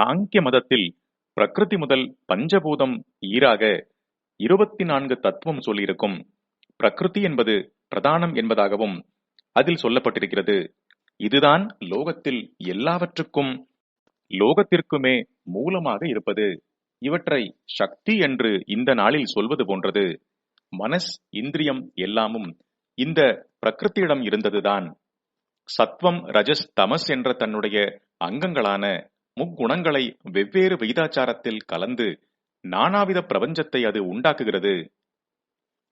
சாங்கிய மதத்தில் பிரகிருதி முதல் பஞ்சபூதம் ஈராக இருபத்தி நான்கு தத்துவம் சொல்லியிருக்கும். பிரகிருதி என்பது பிரதானம் என்பதாகவும் அதில் சொல்லப்பட்டிருக்கிறது. இதுதான் லோகத்தில் எல்லாவற்றுக்கும் லோகத்திற்குமே மூலமாக இருப்பது. இவற்றை சக்தி என்று இந்த நாளில் சொல்வது போன்றது. மனஸ் இந்திரியம் எல்லாமும் இந்த பிரகிருத்தியிடம் இருந்ததுதான். சத்வம் ரஜஸ் தமஸ் என்ற தன்னுடைய அங்கங்களான முக்குணங்களை வெவ்வேறு விகிதாச்சாரத்தில் கலந்து நானாவித பிரபஞ்சத்தை அது உண்டாக்குகிறது.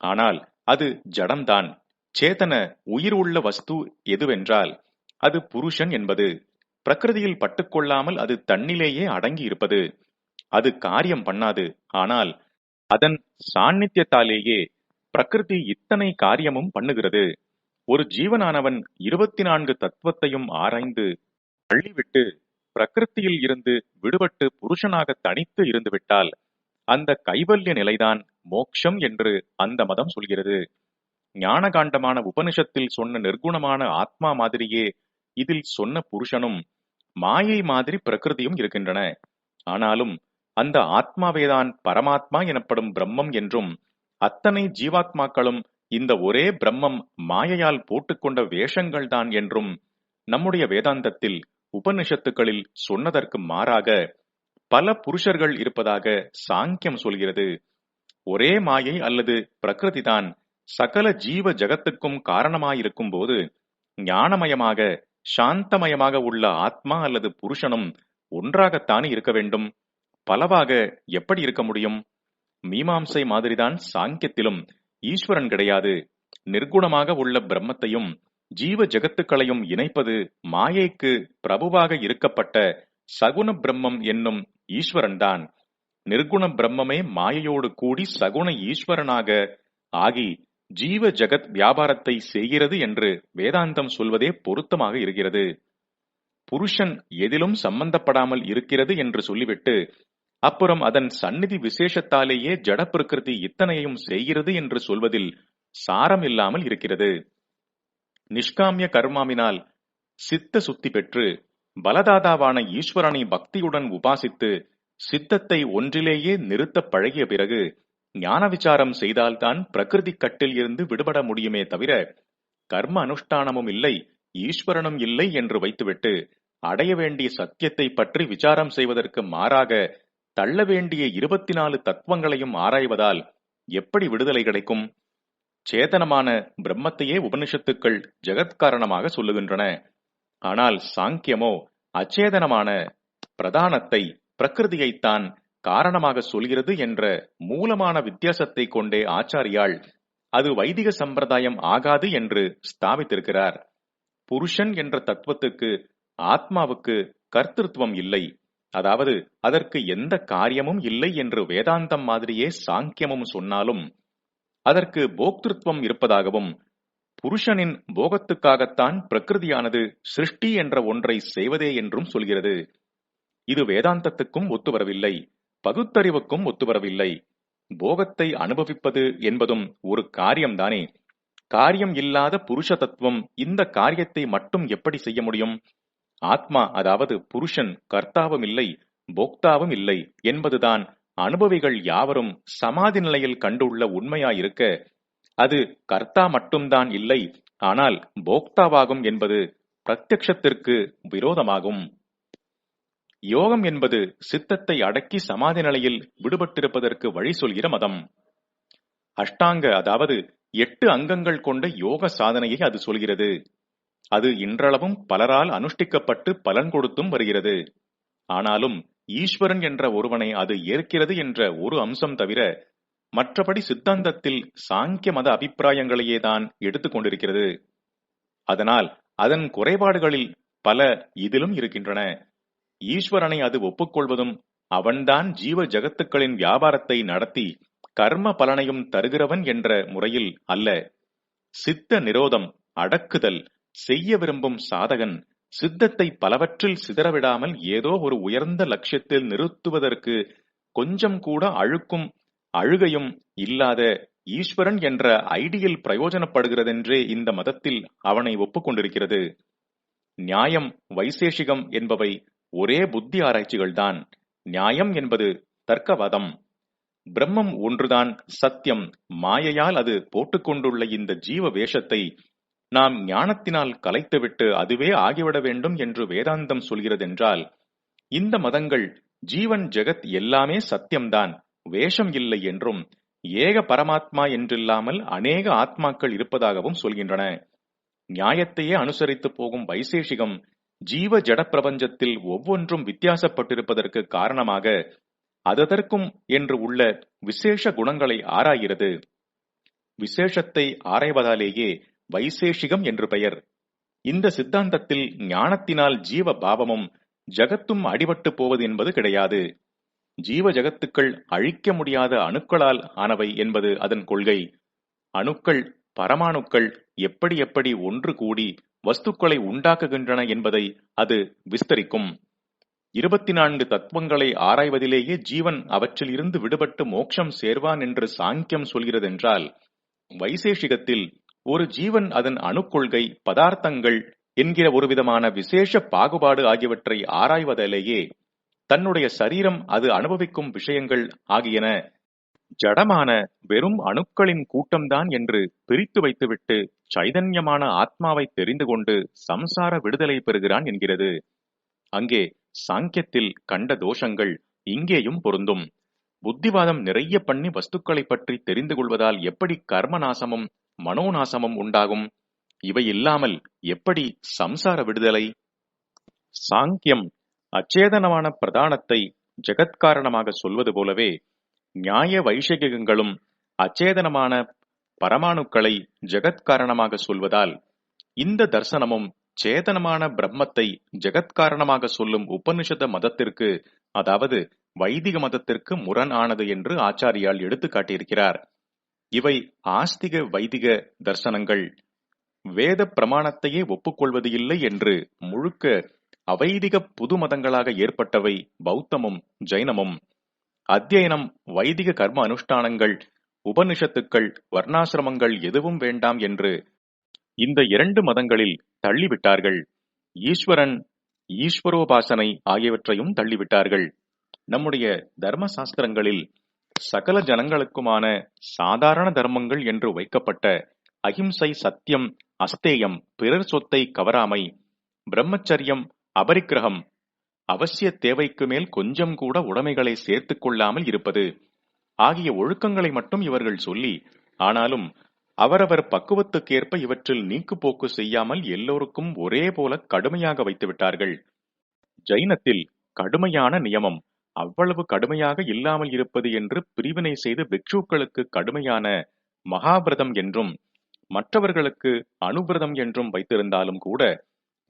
ஆனால் அது ஜடம்தான். சேதன உயிர் உள்ள வஸ்து எதுவென்றால் அது புருஷன் என்பது. பிரகிருதியில் பட்டுக்கொள்ளாமல் அது தன்னிலேயே அடங்கி இருப்பது அது காரியம் பண்ணாது. ஆனால் அதன் சாநித்தியத்தாலேயே பிரகிருதி இத்தனை காரியமும் பண்ணுகிறது. ஒரு ஜீவனானவன் இருபத்தி நான்கு தத்துவத்தையும் ஆராய்ந்து தள்ளிவிட்டு பிரகிருத்தியில் இருந்து விடுபட்டு புருஷனாக தனித்து இருந்துவிட்டால் அந்த கைவல்ய நிலைதான் மோக்ஷம் என்று அந்த மதம் சொல்கிறது. ஞானகாண்டமான உபனிஷத்தில் சொன்ன நிர்குணமான ஆத்மா மாதிரியே இதில் சொன்ன புருஷனும் மாயை மாதிரி பிரகிருதியும் இருக்கின்றன. ஆனாலும் அந்த ஆத்மாவேதான் பரமாத்மா எனப்படும் பிரம்மம் என்றும் அத்தனை ஜீவாத்மாக்களும் இந்த ஒரே பிரம்மம் மாயையால் போட்டுக்கொண்ட வேஷங்கள் தான் என்றும் நம்முடைய வேதாந்தத்தில் உபனிஷத்துக்களில் சொன்னதற்கு மாறாக பல புருஷர்கள் இருப்பதாக சாங்கியம் சொல்கிறது. ஒரே மாயை அல்லது பிரகிருதிதான் சகல ஜீவ ஜகத்துக்கும் காரணமாயிருக்கும் போது ஞானமயமாக சாந்தமயமாக உள்ள ஆத்மா அல்லது புருஷனும் ஒன்றாகத்தானே இருக்க வேண்டும். பலவாக எப்படி இருக்க முடியும்? மீமாம்சை மாதிரிதான் சாங்கியத்திலும் ஈஸ்வரன் கிடையாது. நிர்குணமாக உள்ள பிரம்மத்தையும் ஜீவ ஜகத்துக்களையும் இணைப்பது மாயைக்கு பிரபுவாக இருக்கப்பட்ட சகுண பிரம்மம் என்னும் ஈஸ்வரன் தான் நிர்குண பிரம்மமே மாயையோடு கூடி சகுண ஈஸ்வரனாக ஆகி ஜீவ ஜகத் வியாபாரத்தை செய்கிறது என்று வேதாந்தம் சொல்வதே பொருத்தமாக இருக்கிறது. புருஷன் எதிலும் சம்பந்தப்படாமல் இருக்கிறது என்று சொல்லிவிட்டு அப்புறம் அதன் சந்நிதி விசேஷத்தாலேயே ஜட பிரகிருதி இத்தனையும் செய்கிறது என்று சொல்வதில் சாரம் இல்லாமல் இருக்கிறது. நிஷ்காமிய கர்மாவினால் சித்த சுத்தி பெற்று பலதாதாவான ஈஸ்வரனை பக்தியுடன் உபாசித்து சித்தத்தை ஒன்றிலேயே நிறுத்த பழகிய பிறகு ஞான விசாரம் செய்தால்தான் பிரகிருதி கட்டில் இருந்து விடுபட முடியுமே தவிர கர்ம அனுஷ்டானமும் இல்லை ஈஸ்வரனும் இல்லை என்று வைத்துவிட்டு அடைய வேண்டிய சத்தியத்தை பற்றி விசாரம் செய்வதற்கு மாறாக தள்ள வேண்டிய இருபத்தி நாலு தத்துவங்களையும் ஆராய்வதால் எப்படி விடுதலை கிடைக்கும்? சேதனமான பிரம்மத்தையே உபனிஷத்துக்கள் ஜெகத்காரணமாக சொல்லுகின்றன. ஆனால் சாங்கியமோ அச்சேதனமான பிரதானத்தை பிரகிருதியைத்தான் காரணமாக சொல்கிறது என்ற மூலமான வித்தியாசத்தை கொண்டே ஆச்சாரியால் அது வைதிக சம்பிரதாயம் ஆகாது என்று ஸ்தாபித்திருக்கிறார். புருஷன் என்ற தத்துவத்துக்கு ஆத்மாவுக்கு கர்த்திருவம் இல்லை. அதாவது அதற்கு எந்த காரியமும் இல்லை என்று வேதாந்தம் மாதிரியே சாங்கியமும் சொன்னாலும் அதற்கு போக்திருத்துவம் இருப்பதாகவும் புருஷனின் போகத்துக்காகத்தான் பிரகிருதியானது சிருஷ்டி என்ற ஒன்றை செய்வதே என்றும் சொல்கிறது. இது வேதாந்தத்துக்கும் ஒத்துவரவில்லை பகுத்தறிவுக்கும் ஒத்துவரவில்லை. போகத்தை அனுபவிப்பது என்பதும் ஒரு காரியம்தானே. காரியம் இல்லாத புருஷ தத்துவம் இந்த காரியத்தை மட்டும் எப்படி செய்ய முடியும்? ஆத்மா அதாவது புருஷன் கர்த்தாவும் இல்லை போக்தாவும் இல்லை என்பதுதான் அனுபவிகள் யாவரும் சமாதி நிலையில் கண்டுள்ள உண்மையாயிருக்க அது கர்த்தா மட்டும்தான் இல்லை ஆனால் போக்தாவாகும் என்பது பிரத்யக்ஷத்திற்கு விரோதமாகும். யோகம் என்பது சித்தத்தை அடக்கி சமாதி நிலையில் விடுபட்டிருப்பதற்கு வழி சொல்கிற மதம். அஷ்டாங்க அதாவது எட்டு அங்கங்கள் கொண்ட யோக சாதனையை அது சொல்கிறது. அது இன்றளவும் பலரால் அனுஷ்டிக்கப்பட்டு பலன் கொடுத்தும் வருகிறது. ஆனாலும் ஈஸ்வரன் என்ற ஒருவனை அது ஏற்கிறது என்ற ஒரு அம்சம் தவிர மற்றபடி சித்தாந்தத்தில் சாங்கிய மத அபிப்பிராயங்களையே தான் எடுத்துக்கொண்டிருக்கிறது அதனால் அதன் குறைபாடுகளில் பல இதிலும் இருக்கின்றன. ஈஸ்வரனை அது ஒப்புக்கொள்வதும் அவன்தான் ஜீவ ஜகத்துக்களின் வியாபாரத்தை நடத்தி கர்ம பலனையும் தருகிறவன் என்ற முறையில் அல்ல. சித்த நிரோதம் அடக்குதல் செய்ய விரும்பும் சாதகன் சித்தத்தை பலவற்றில் சிதறவிடாமல் ஏதோ ஒரு உயர்ந்த லட்சியத்தில் நிறுத்துவதற்கு கொஞ்சம் கூட அழுக்கும் அழுகையும் இல்லாத ஈஸ்வரன் என்ற ஐடியில் பிரயோஜனப்படுகிறதென்றே இந்த மதத்தில் அவனை ஒப்புக்கொண்டிருக்கிறது. நியாயம் வைசேஷிகம் என்பவை ஒரே புத்தி ஆராய்ச்சிகள்தான். நியாயம் என்பது தர்க்கவாதம். பிரம்மம் ஒன்றுதான் சத்தியம். மாயையால் அது போட்டுக்கொண்டுள்ள இந்த ஜீவ வேஷத்தை நாம் ஞானத்தினால் கலைத்துவிட்டு அதுவே ஆகிவிட வேண்டும் என்று வேதாந்தம் சொல்கிறதென்றால் இந்த மதங்கள் ஜீவன் ஜெகத் எல்லாமே சத்தியம்தான் வேஷம் இல்லை என்றும் ஏக பரமாத்மா என்றில்லாமல் அநேக ஆத்மாக்கள் இருப்பதாகவும் சொல்கின்றன. நியாயத்தையே அனுசரித்து போகும் வைசேஷிகம் ஜீவ ஜட பிரபஞ்சத்தில் ஒவ்வொன்றும் வித்தியாசப்பட்டிருப்பதற்கு காரணமாக அததற்கும் என்று உள்ள விசேஷ குணங்களை ஆராய்கிறது. விசேஷத்தை ஆராய்வதாலேயே வைசேஷிகம் என்று பெயர். இந்த சித்தாந்தத்தில் ஞானத்தினால் ஜீவ பாவமும் ஜகத்தும் அடிபட்டு போவது என்பது கிடையாது. ஜீவ ஜகத்துக்கள் அழிக்க முடியாத அணுக்களால் ஆனவை என்பது அதன் கொள்கை. அணுக்கள் பரமாணுக்கள் எப்படி எப்படி ஒன்று கூடி வஸ்துக்களை உண்டாக்குகின்றன என்பதை அது விஸ்தரிக்கும். இருபத்தி நான்கு தத்துவங்களை ஆராய்வதிலேயே ஜீவன் அவற்றில் இருந்து விடுபட்டு மோட்சம் சேர்வான் என்று சாங்கியம் சொல்கிறதென்றால் வைசேஷிகத்தில் ஒரு ஜீவன் அதன் அணுக்கொள்கை பதார்த்தங்கள் என்கிற ஒரு விதமான விசேஷ பாகுபாடு ஆகியவற்றை ஆராய்வதிலேயே தன்னுடைய சரீரம் அது அனுபவிக்கும் விஷயங்கள் ஆகியன ஜடமான வெறும் அணுக்களின் கூட்டம்தான் என்று பிரித்து வைத்துவிட்டு சைதன்யமான ஆத்மாவை தெரிந்து கொண்டு சம்சார விடுதலை பெறுகிறான் என்கிறது. அங்கே சாங்கியத்தில் கண்ட தோஷங்கள் இங்கேயும் பொருந்தும். புத்திவாதம் நிறைய பண்ணி வஸ்துக்களை பற்றி தெரிந்து கொள்வதால் எப்படி கர்ம நாசமும் மனோநாசமும் உண்டாகும். இவை இல்லாமல் எப்படி சம்சார விடுதலை? சாங்கியம் அச்சேதனமான பிரதானத்தை ஜெகத்காரணமாக சொல்வது போலவே நியாய வைசேகிகங்களும் அச்சேதனமான பரமாணுக்களை ஜெகத்காரணமாக சொல்வதால் இந்த தர்சனமும் சேதனமான பிரம்மத்தை ஜெகத்காரணமாக சொல்லும் உபனிஷத மதத்திற்கு அதாவது வைதிக மதத்திற்கு முரண் ஆனது என்று ஆச்சாரியால் எடுத்து காட்டியிருக்கிறார். இவை ஆஸ்திக வைதிக தர்சனங்கள். வேத பிரமாணத்தையே ஒப்புக்கொள்வது இல்லை என்று முழுக்க அவைதிக புது மதங்களாக ஏற்பட்டவை பௌத்தமும் ஜைனமும். அத்தியனம் வைதிக கர்ம அனுஷ்டானங்கள் உபனிஷத்துக்கள் வர்ணாசிரமங்கள் எதுவும் வேண்டாம் என்று இந்த இரண்டு மதங்களில் தள்ளிவிட்டார்கள். ஈஸ்வரன் ஈஸ்வரோபாசனை ஆகியவற்றையும் தள்ளிவிட்டார்கள். நம்முடைய தர்ம சாஸ்திரங்களில் சகல ஜனங்களுக்குமான சாதாரண தர்மங்கள் என்று வைக்கப்பட்ட அகிம்சை சத்தியம் அஸ்தேயம் பிறர் சொத்தை கவராமை பிரம்மச்சரியம் அபரிக்கிரகம் அவசிய தேவைக்கு மேல் கொஞ்சம் கூட உடைமைகளை சேர்த்துக் கொள்ளாமல் இருப்பது ஆகிய ஒழுக்கங்களை மட்டும் இவர்கள் சொல்லி ஆனாலும் அவரவர் பக்குவத்துக்கேற்ப இவற்றில் நீக்குப்போக்கு செய்யாமல் எல்லோருக்கும் ஒரே போல கடுமையாக வைத்து விட்டார்கள் ஜைனத்தில் கடுமையான நியமம் அவ்வளவு கடுமையாக இல்லாமல் இருப்பது என்று பிரிவினை செய்து பிக்ஷுக்களுக்கு கடுமையான மகாபிரதம் என்றும் மற்றவர்களுக்கு அனுபிரதம் என்றும் வைத்திருந்தாலும் கூட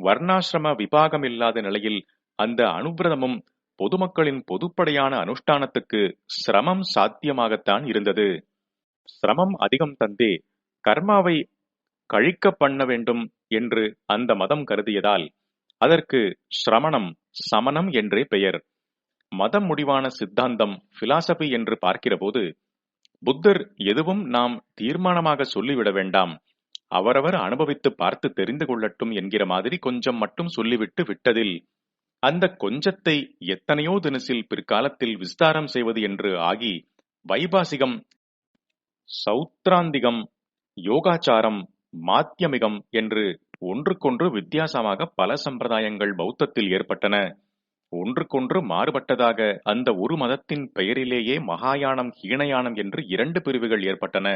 வர்ணாசிரம விபாகம் இல்லாத நிலையில் அந்த அனுபிரதமும் பொதுமக்களின் பொதுப்படையான அனுஷ்டானத்துக்கு சிரமம் சாத்தியமாகத்தான் இருந்தது. சிரமம் அதிகம் தந்தே கர்மாவை கழிக்க பண்ண வேண்டும் என்று அந்த மதம் கருதியதால் அதற்கு சிரமணம் சமணம் என்றே பெயர். மதம் முடிவான சித்தாந்தம் பிலாசபி என்று பார்க்கிறபோது புத்தர் எதுவும் நாம் தீர்மானமாக சொல்லிவிட வேண்டாம். அவரவர் அனுபவித்து பார்த்து தெரிந்து கொள்ளட்டும் என்கிற மாதிரி கொஞ்சம் மட்டும் சொல்லிவிட்டு விட்டதில் அந்த கொஞ்சத்தை எத்தனையோ தினசில் பிற்காலத்தில் விஸ்தாரம் செய்வது என்று ஆகி வைபாசிகம் சௌத்ராந்திகம் யோகாச்சாரம் மாத்தியமிகம் என்று ஒன்றுக்கொன்று வித்தியாசமாக பல சம்பிரதாயங்கள் பௌத்தத்தில் ஏற்பட்டன. ஒன்றுக்கொன்று மாறுபட்டதாக அந்த ஒரு மதத்தின் பெயரிலேயே மகாயானம் ஹீனயானம் என்று இரண்டு பிரிவுகள் ஏற்பட்டன.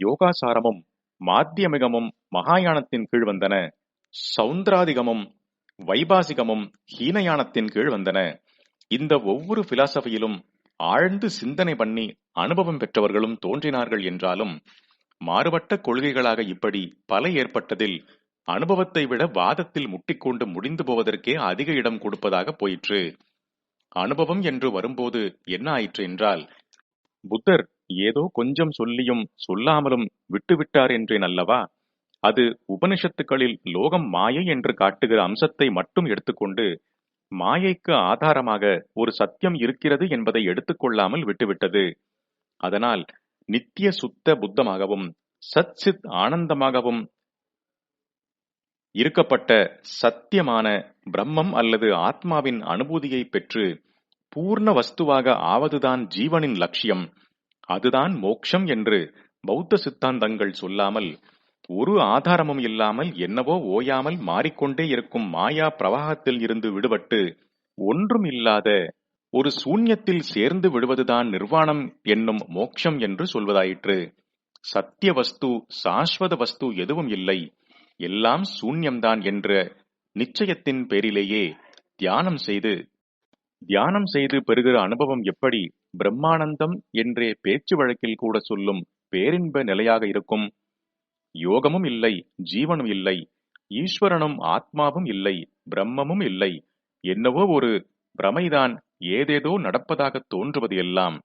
யோகாசாரமும் மாத்தியமிகமும் மகாயானத்தின் கீழ் வந்தன. சௌந்தராதிகமும் வைபாசிகமும் ஹீனயானத்தின் கீழ் வந்தன. இந்த ஒவ்வொரு பிலாசபியிலும் ஆழ்ந்து சிந்தனை பண்ணி அனுபவம் பெற்றவர்களும் தோன்றினார்கள் என்றாலும் மாறுபட்ட கொள்கைகளாக இப்படி பல ஏற்பட்டதில் அனுபவத்தை விட வாதத்தில் முட்டிக்கொண்டு முடிந்து போவதற்கே அதிக இடம் கொடுப்பதாக போயிற்று. அனுபவம் என்று வரும்போது என்ன ஆயிற்று என்றால் புத்தர் ஏதோ கொஞ்சம் சொல்லியும் சொல்லாமலும் விட்டுவிட்டார் என்றேன் அல்லவா? அது உபனிஷத்துக்களில் லோகம் மாயை என்று காட்டுகிற அம்சத்தை மட்டும் எடுத்துக்கொண்டு மாயைக்கு ஆதாரமாக ஒரு சத்தியம் இருக்கிறது என்பதை எடுத்துக்கொள்ளாமல் விட்டுவிட்டது. அதனால் நித்திய சுத்த புத்தமாகவும் சத் சித் ஆனந்தமாகவும் இருக்கப்பட்ட சத்தியமான பிரம்மம் அல்லது ஆத்மாவின் அனுபூதியை பெற்று பூர்ண வஸ்துவாக ஆவதுதான் ஜீவனின் லட்சியம். அதுதான் மோக்ஷம் என்று பௌத்த சித்தாந்தங்கள் சொல்லாமல் ஒரு ஆதாரமும் இல்லாமல் என்னவோ ஓயாமல் மாறிக்கொண்டே இருக்கும் மாயா பிரவாகத்தில் இருந்து விடுபட்டு ஒன்றும் இல்லாத ஒரு சூன்யத்தில் சேர்ந்து விடுவதுதான் நிர்வாணம் என்னும் மோக்ஷம் என்று சொல்வதாயிற்று. சத்திய வஸ்து சாஸ்வத வஸ்து எதுவும் இல்லை. எல்லாம் சூன்யம்தான் என்ற நிச்சயத்தின் பேரிலேயே தியானம் செய்து தியானம் செய்து பெறுகிற அனுபவம் எப்படி பிரம்மானந்தம் என்றே பேச்சு வழக்கில் கூட சொல்லும் பேரின்ப நிலையாக இருக்கும். யோகமும் இல்லை ஜீவனும் இல்லை ஈஸ்வரனும் ஆத்மாவும் இல்லை பிரம்மமும் இல்லை. என்னவோ ஒரு பிரமைதான் ஏதேதோ நடப்பதாக தோன்றுவது எல்லாம்.